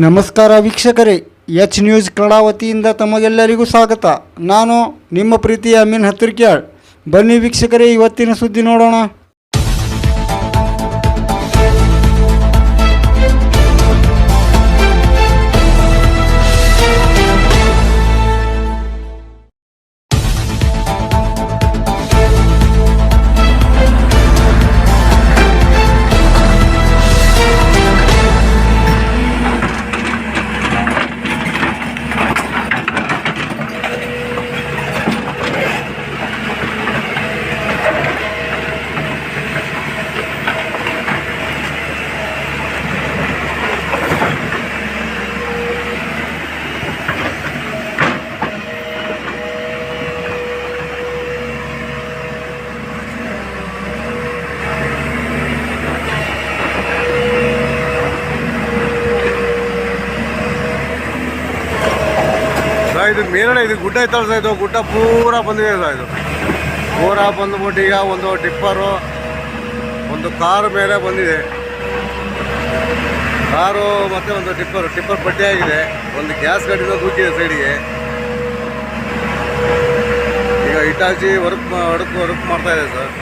ನಮಸ್ಕಾರ ವೀಕ್ಷಕರೇ, H news Kannada ವತಿಯಿಂದ ತಮಗೆಲ್ಲರಿಗೂ ಸ್ವಾಗತ. ನಾನು ನಿಮ್ಮ ಪ್ರೀತಿಯ ಅಮೀನ್ ಹತ್ತಿರ್ಕ್ಯಾಳ್. ಬನ್ನಿ ವೀಕ್ಷಕರೇ, ಇವತ್ತಿನ ಸುದ್ದಿ ನೋಡೋಣ. ಇದು ಮೇಲೆ ಇದು ಗುಡ್ಡ ಇತ್ತಲ್ಲ ಸರ್ ಗುಡ್ಡ ಪೂರ ಬಂದಿದೆ ಸರ್ ಇದು. ಪೂರ ಬಂದ್ಬಿಟ್ಟು ಈಗ ಒಂದು ಟಿಪ್ಪರು, ಒಂದು ಕಾರು ಮೇಲೆ ಬಂದಿದೆ. ಕಾರು ಮತ್ತೆ ಒಂದು ಟಿಪ್ಪರ್ ಟಿಪ್ಪರ್ ಪಟ್ಟಿ ಆಗಿದೆ ಒಂದು ಗ್ಯಾಸ್ ಗಾಡಿನ ದೂಕಿದೆ ಸೈಡಿಗೆ. ಈಗ ಇಟಾಚಿ ವರ್ಕ್ ವರ್ಕ್ ವರ್ಕ್ ಮಾಡ್ತಾ ಇದೆ ಸರ್.